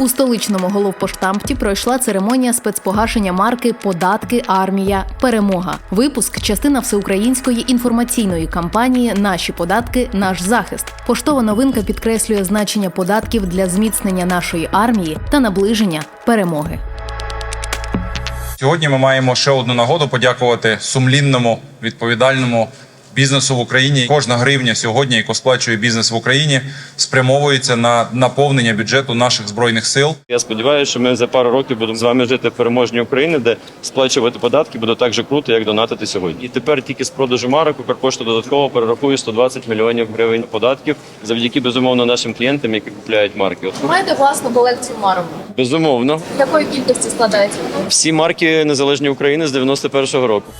У столичному головпоштампті пройшла церемонія спецпогашення марки Податки Армія Перемога. Випуск частина всеукраїнської інформаційної кампанії Наші податки, наш захист. Поштова новинка підкреслює значення податків для зміцнення нашої армії та наближення перемоги. Сьогодні ми маємо ще одну нагоду подякувати сумлінному відповідальному бізнесу в Україні. Кожна гривня сьогодні, яку сплачує бізнес в Україні, спрямовується на наповнення бюджету наших збройних сил. Я сподіваюся, що ми за пару років будемо з вами жити в переможній Україні, де сплачувати податки буде так же круто, як донатити сьогодні. І тепер тільки з продажу марок Укрпошта додатково перерахує 120 мільйонів гривень податків завдяки безумовно нашим клієнтам, які купляють марки. Маєте власну колекцію марок. безумовно, Якої кількості складається? всі марки незалежні України з 91-го року.